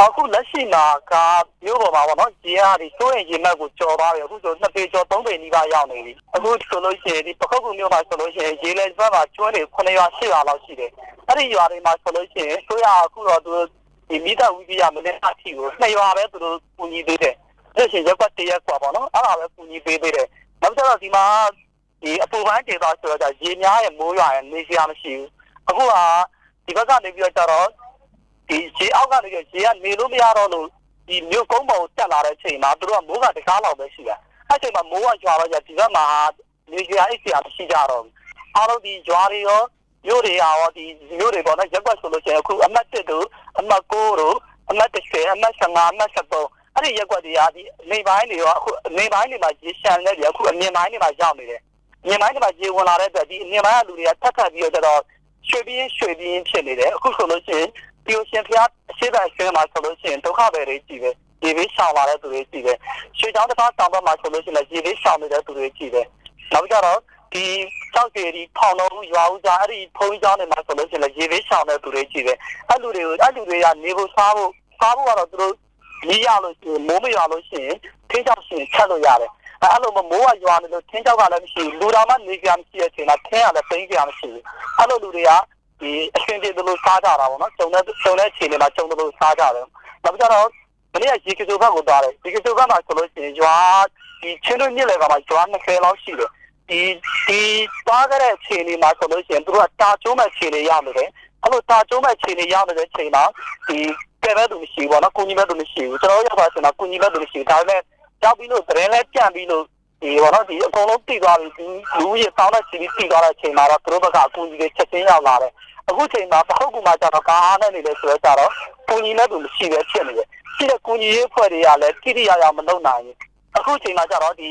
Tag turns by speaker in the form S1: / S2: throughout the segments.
S1: အခုလက်ရှိမှာကမြို့ပေါ်မှာပေါ့နော်ရေအားဒီစိုးရင်ရေမှတ်ကိုကျော်သွားပြီအခုဆိုနှစ်ပေကျော်သုံးပေနီးပါးရောက်နေပြီအခုဆိုလို့ရှိရင်ဒီပခုတ်ကူမြို့မှာဆိုလို့ရှိရင်ရေလေဘက်မှာကျွန်းတွေ9ရွာ10ရွာလောက်ရှိတယ်အဲ့ဒီရွာတွေမှာဆိုလို့ရှိရင်ဆိုရအခုတော့သူဒီမိသားဝိပိယမနေ့အထိကို2ရွာပဲသူတို့ပူညီသေးတယ်လက်ရှိရက်ကွက်တရက်ကွာပေါ့နော်အဲ့ဒါပဲပူညီပေးသေးတယ်နောက်ကျတော့ဒီမှာဒီအပူပိုင်းဒေသဆိုတော့ရေများရဲ့မိုးရွာရဲ့နေစရာမရှိဘူးအခုကဒီဘက်ကနေပြီးတော့ ဒီခြေအောက်ကနေခြေကနေလို့မရတော့လို့ဒီမြို့ကုန်းပေါ်တက်လာတဲ့အချိန်မှာသူတို့ကမိုးကတကားလောက်ပဲရှိတာအဲ့ချိန်မှာမိုးကရွာတော့ကြဒီဘက်မှာနေကြအိတ်ဆရာမရှိကြတော့ဘူးအားလုံးဒီရွာတွေရောမြို့တွေရောဒီမြို့တွေပေါ်နဲ့ရက်ွက်ဆိုလို့ရှိရင်အခုအမှတ်1တို့အမှတ်9တို့အမှတ်10အမှတ်15အမှတ်73အဲ့ဒီရက်ွက်တွေကဒီနေပိုင်းတွေရောအခုနေပိုင်းတွေမှာရေရှမ်းနေပြီအခုအမြင်ပိုင်းတွေမှာရောက်နေတယ်မြင်ပိုင်းတွေမှာရေဝင်လာတဲ့အတွက်ဒီအမြင်ပိုင်းကလူတွေကထပ်ထပ်ပြီးတော့ရွှေပြင်းရွှေပြင်းဖြစ်နေတယ်အခုဆိုလို့ရှိရင် ဒီလိုရှင်ဖျားအရှိတဆွေးမှာဆိုလို့ရှိရင်ဒုက္ခပဲတွေကြည့်ပဲဒီဘေးရှောင်လာတဲ့သူတွေကြည့်ပဲရွှေချောင်းတစ်ခါတောင်ဘက်မှာဆိုလို့ရှိရင်ဒီဘေးရှောင်နေတဲ့သူတွေကြည့်ပဲနောက်ကြတော့ဒီကြောက်ကြေဒီဖောင်တော်ရွာဦးကြားအဲ့ဒီဖုံးကျောင်းတွေမှာဆိုလို့ရှိရင်ရေဘေးရှောင်တဲ့သူတွေကြည့်ပဲအဲ့လူတွေကိုအဲ့လူတွေကနေဖို့စားဖို့စားဖို့ကတော့သူတို့ကြီးရလို့ရှိရင်မိုးမရွာလို့ရှိရင်ထင်းချောက်ရှင်ချက်လို့ရတယ်အဲ့လိုမိုးကရွာနေလို့ထင်းချောက်ကလည်းမရှိဘူးလူတော်မှနေကြမရှိတဲ့အချိန်မှာထင်းရလည်းပိန်းကြမရှိဘူးအဲ့လိုလူတွေက ဒီအရှင်ပြေတို့စားကြတာပေါ့နော်ကျုံတဲ့ကျုံတဲ့ခြေတွေမှာကျုံတို့စားကြတယ်နောက်ကြတော့မနေ့ကရေကစိုးဘက်ကိုသွားတယ်ဒီကစိုးဘက်မှာဆိုလို့ရှိရင်ရွာဒီချင်းတို့မြစ်လေကမှာရွာ20လောက်ရှိတယ်ဒီဒီသွားကြတဲ့ခြေတွေမှာဆိုလို့ရှိရင်သူတို့ကတာကျုံးမဲ့ခြေတွေရောက်နေတယ်အဲ့လိုတာကျုံးမဲ့ခြေတွေရောက်နေတဲ့ချိန်မှာဒီကဲမဲ့သူမရှိဘူးပေါ့နော်ကုညီမဲ့သူမရှိဘူးကျွန်တော်ရောက်ပါဆိုတော့ကုညီမဲ့သူမရှိဘူးဒါပေမဲ့ရောက်ပြီးလို့သတင်းလဲကြံ့ပြီးလို့ ဒီဘောနော်ဒီအကုန်လုံးတိသွားပြီလူကြီးတောင်းတဲ့ခြေပြီးတိသွားတဲ့အချိန်မှာတော့သူတို့ဘက်ကအကူကြီးတွေချက်ချင်းရောက်လာတယ်အခုချိန်မှာပခုတ်ကူမှာကျတော့ကာအားနဲ့နေလေဆိုတော့ကျတော့ကိုကြီးနဲ့သူမရှိပဲဖြစ်နေတယ်ရှိတဲ့ကိုကြီးရေးဖွဲ့တွေကလည်းတိတိယယမလုပ်နိုင်ဘူးအခုချိန်မှာကျတော့ဒီ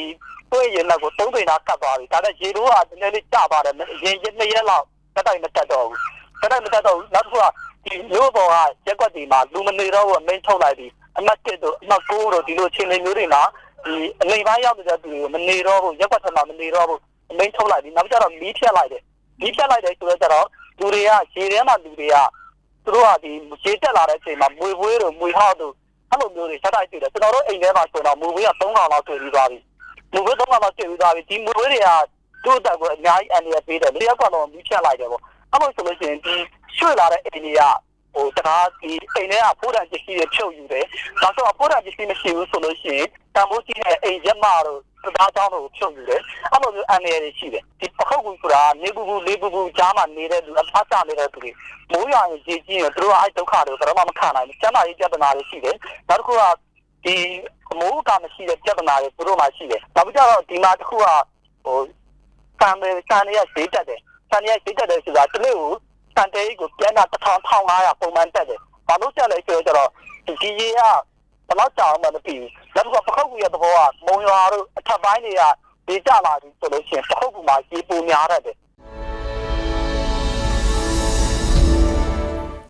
S1: တွေးရင်လည်းကိုသုံးပိန်သားကတ်သွားပြီဒါနဲ့ရေတို့ကနည်းနည်းလေးကျပါတယ်ရင်ရင်နှစ်ရက်လောက်တက်တိုင်းမတက်တော့ဘူးတက်တိုင်းမတက်တော့ဘူးနောက်တစ်ခုကဒီမျိုးပေါ်ကရက်ွက်ဒီမှာလူမနေတော့ဘူးအမိန်ထုတ်လိုက်ပြီအမှတ်1တို့အမှတ်9တို့ဒီလိုချိန်လေးမျိုးတွေမှာ ဒီအနေပိုင်းရောက်နေတဲ့သူတွေကိုမနေတော့ဘူးရက်ွက်ထက်မှာမနေတော့ဘူးအမိန်ထုတ်လိုက်ပြီနောက်ကျတော့မီးဖြတ်လိုက်တယ်မီးဖြတ်လိုက်တယ်ဆိုတော့ကျတော့လူတွေကရေထဲမှာလူတွေကသူတို့ကဒီရေတက်လာတဲ့အချိန်မှာမွေပွေးတို့မွေဟောက်တို့အဲ့လိုမျိုးတွေဆက်တိုက်တွေ့တယ်ကျွန်တော်တို့အိမ်ထဲမှာဆိုတော့မွေပွေးက3000လောက်တွေ့ပြီးသွားပြီမွေပွေး3000လောက်တွေ့ပြီးသွားပြီဒီမွေပွေးတွေကသူ့တက်ကိုအများကြီးအန်ရပေးတယ်လျှက်ကတော့မြှဖြတ်လိုက်တယ်ပေါ့အဲ့လိုဆိုလို့ရှိရင်ဒီရွှေ့လာတဲ့အိမ်တွေက ဟိုတကားဒီအိမ်ထဲကဖိုးတန်ပစ္စည်းတွေဖြုတ်ယူတယ်ဒါဆိုတော့ဖိုးတန်ပစ္စည်းမရှိဘူးဆိုလို့ရှိရင်တန်ဖိုးကြီးတဲ့အိမ်ရက်မတို့တရားကြောင်းတို့ဖြုတ်ယူတယ်အဲ့လိုမျိုးအန်ရတွေရှိတယ်ဒီပခုတ်ကူဆိုတာနေပူပူလေးပူပူကြားမှာနေတဲ့လူအဖတ်ကြနေတဲ့သူတွေမိုးရွာရင်ကြည်ကြီးရင်သူတို့ကအဲ့ဒုက္ခတွေကိုဘယ်တော့မှမခံနိုင်ဘူးကျန်းမာရေးပြဿနာတွေရှိတယ်နောက်တစ်ခုကဒီမိုးကမရှိတဲ့ပြဿနာတွေသူတို့မှရှိတယ်နောက်ပြီးတော့ဒီမှာတစ်ခုကဟိုစံပဲစံရဈေးတက်တယ်စံရဈေးတက်တယ်ဆိုတာတနေ့ကို စံတေးကိုပြန်တာ1500ပုံမှန်တက်တယ်ဘာလို့တက်လဲဆိုတော့ဒီကြီးကဘယ်တော့ကြောင်မှမပြီးဘူးနောက်တစ်ခုပခုတ်ကူရဲ့သဘောကမုံရွာတို့အထက်ပိုင်းတွေကဒီကြလာပြီဆိုလို့ရှိရင်ပခုတ်ကူမှာရေပူများတတ်တယ်